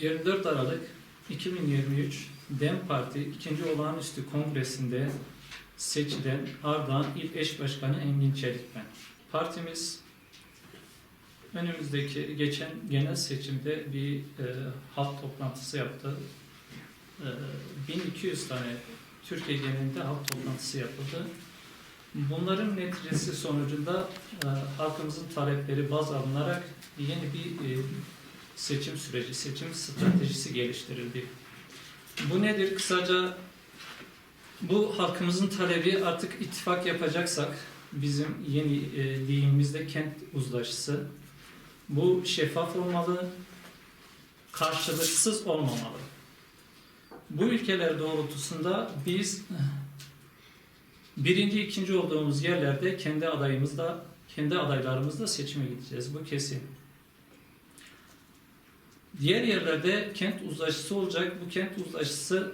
24 Aralık 2023 DEM Parti 2. Olağanüstü Kongresi'nde seçilen Ardahan İl Eş Başkanı Engin Çelik ben. Partimiz önümüzdeki geçen genel seçimde bir e, halk toplantısı yaptı. E, 1200 tane Türkiye genelinde halk toplantısı yapıldı. Bunların neticesi sonucunda e, halkımızın talepleri baz alınarak yeni bir e, seçim süreci, seçim stratejisi geliştirildi. Bu nedir? Kısaca bu halkımızın talebi artık ittifak yapacaksak bizim yeni e, deyimimizde kent uzlaşısı bu şeffaf olmalı, karşılıksız olmamalı. Bu ülkeler doğrultusunda biz birinci, ikinci olduğumuz yerlerde kendi adayımızla, kendi adaylarımızla seçime gideceğiz. Bu kesin. Diğer yerlerde kent uzlaşısı olacak. Bu kent uzlaşısı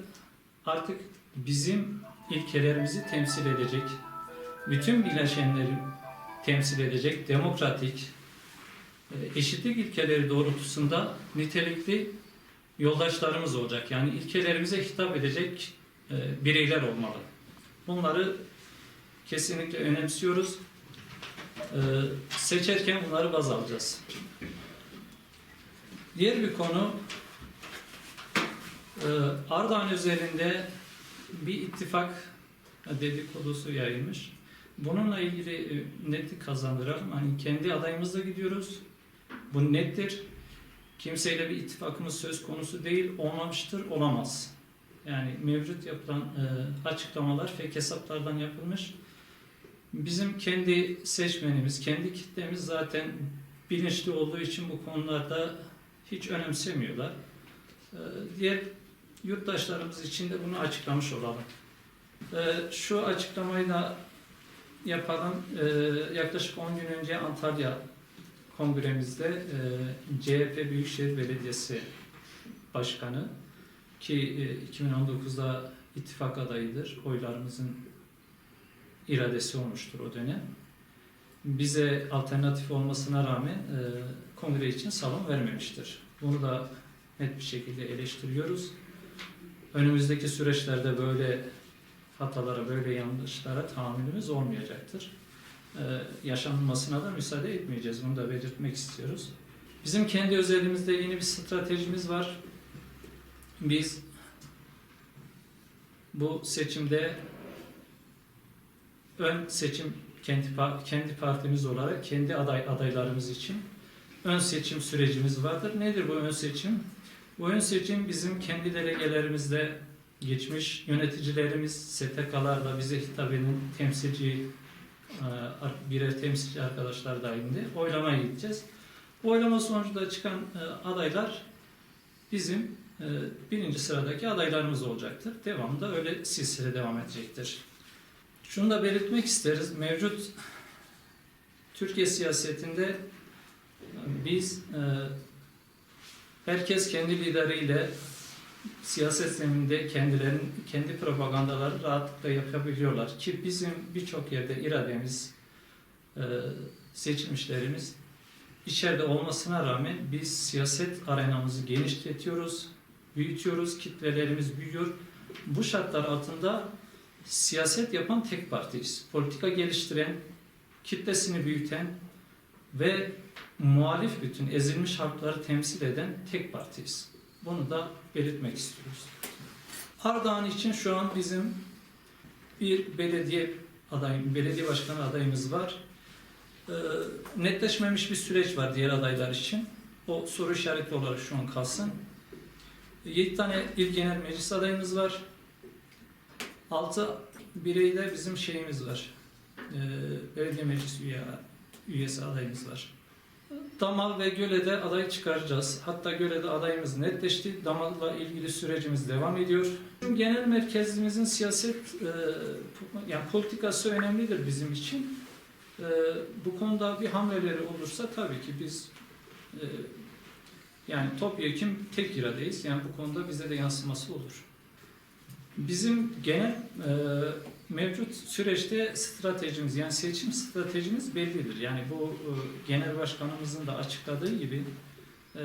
artık bizim ilkelerimizi temsil edecek. Bütün bileşenleri temsil edecek. Demokratik, e, eşitlik ilkeleri doğrultusunda nitelikli yoldaşlarımız olacak. Yani ilkelerimize hitap edecek e, bireyler olmalı. Bunları kesinlikle önemsiyoruz. E, Seçerken bunları baz alacağız. Diğer bir konu e, Ardahan üzerinde bir ittifak dedikodusu yayılmış. Bununla ilgili e, netlik kazandıralım. Hani kendi adayımızla gidiyoruz. Bu nettir. Kimseyle bir ittifakımız söz konusu değil, olmamıştır, olamaz. Yani mevcut yapılan e, açıklamalar fake hesaplardan yapılmış. Bizim kendi seçmenimiz, kendi kitlemiz zaten bilinçli olduğu için bu konularda hiç önemsemiyorlar. Ee, Diğer yurttaşlarımız için de bunu açıklamış olalım. Ee, Şu açıklamayı da yapalım. Ee, Yaklaşık 10 gün önce Antalya kongremizde e, CHP Büyükşehir Belediyesi Başkanı ki e, 2019'da ittifak adayıdır. Oylarımızın iradesi olmuştur o dönem. Bize alternatif olmasına rağmen e, kongre için salon vermemiştir. Bunu da net bir şekilde eleştiriyoruz. Önümüzdeki süreçlerde böyle hatalara, böyle yanlışlara tahammülümüz olmayacaktır. Ee, yaşanmasına da müsaade etmeyeceğiz. Bunu da belirtmek istiyoruz. Bizim kendi özelimizde yeni bir stratejimiz var. Biz bu seçimde ön seçim kendi, kendi partimiz olarak kendi aday adaylarımız için ön seçim sürecimiz vardır. Nedir bu ön seçim? Bu ön seçim bizim kendi delegelerimizde geçmiş yöneticilerimiz, STK'larla bize hitap eden temsilci e, birer temsilci arkadaşlar dahilinde oylamaya gideceğiz. Bu oylama sonucunda çıkan e, adaylar bizim e, birinci sıradaki adaylarımız olacaktır. Devamında öyle silsile devam edecektir. Şunu da belirtmek isteriz. Mevcut Türkiye siyasetinde biz e, herkes kendi lideriyle siyaset zemininde kendilerinin kendi propagandaları rahatlıkla yapabiliyorlar ki bizim birçok yerde irademiz, e, seçilmişlerimiz içeride olmasına rağmen biz siyaset arenamızı genişletiyoruz, büyütüyoruz, kitlelerimiz büyüyor. Bu şartlar altında siyaset yapan tek partiyiz. Politika geliştiren, kitlesini büyüten ve muhalif bütün ezilmiş halkları temsil eden tek partiyiz. Bunu da belirtmek istiyoruz. Ardahan için şu an bizim bir belediye adayım, belediye başkanı adayımız var. Ee, netleşmemiş bir süreç var diğer adaylar için. O soru işareti olarak şu an kalsın. 7 tane il genel meclis adayımız var. 6 bireyde bizim şeyimiz var. Ee, belediye meclis üye, üyesi adayımız var. Damal ve Göle'de aday çıkaracağız. Hatta Göle'de adayımız netleşti. Damal'la ilgili sürecimiz devam ediyor. Genel merkezimizin siyaset, yani politikası önemlidir bizim için. E, bu konuda bir hamleleri olursa tabii ki biz e, yani topyekun tek iradeyiz. Yani bu konuda bize de yansıması olur. Bizim genel e, mevcut süreçte stratejimiz yani seçim stratejimiz bellidir. Yani bu e, genel başkanımızın da açıkladığı gibi e,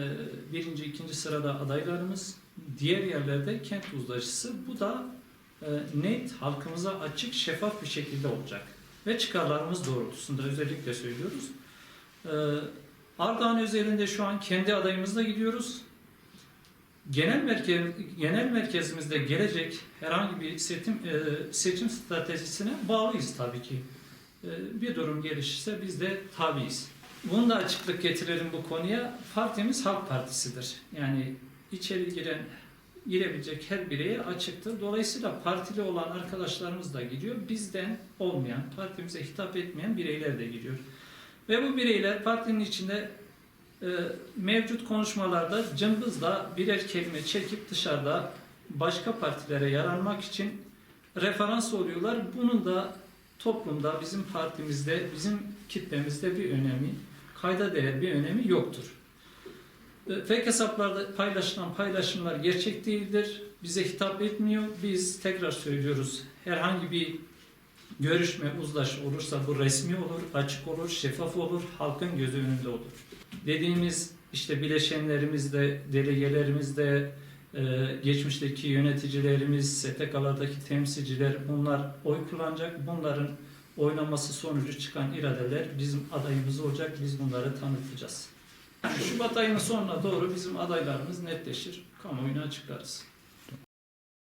birinci, ikinci sırada adaylarımız. Diğer yerlerde kent uzlaşısı. Bu da e, net, halkımıza açık, şeffaf bir şekilde olacak. Ve çıkarlarımız doğrultusunda özellikle söylüyoruz. Ardahan özelinde şu an kendi adayımızla gidiyoruz. Genel merkez, genel merkezimizde gelecek herhangi bir seçim, e, seçim stratejisine bağlıyız tabii ki. E, bir durum gelişirse biz de tabiiz. Bunu da açıklık getirelim bu konuya. Partimiz Halk Partisi'dir. Yani içeri giren, girebilecek her bireye açıktır. Dolayısıyla partili olan arkadaşlarımız da gidiyor. Bizden olmayan, partimize hitap etmeyen bireyler de gidiyor. Ve bu bireyler partinin içinde mevcut konuşmalarda cımbızla birer kelime çekip dışarıda başka partilere yaranmak için referans oluyorlar. Bunun da toplumda, bizim partimizde, bizim kitlemizde bir önemi, kayda değer bir önemi yoktur. E, Fake hesaplarda paylaşılan paylaşımlar gerçek değildir. Bize hitap etmiyor. Biz tekrar söylüyoruz. Herhangi bir görüşme, uzlaşı olursa bu resmi olur, açık olur, şeffaf olur, halkın gözü önünde olur. Dediğimiz işte bileşenlerimizde, delegelerimizde, e, geçmişteki yöneticilerimiz, STK'lardaki temsilciler bunlar oy kullanacak. Bunların oynaması sonucu çıkan iradeler bizim adayımız olacak. Biz bunları tanıtacağız. Yani Şubat ayının sonuna doğru bizim adaylarımız netleşir. Kamuoyuna açıklarız.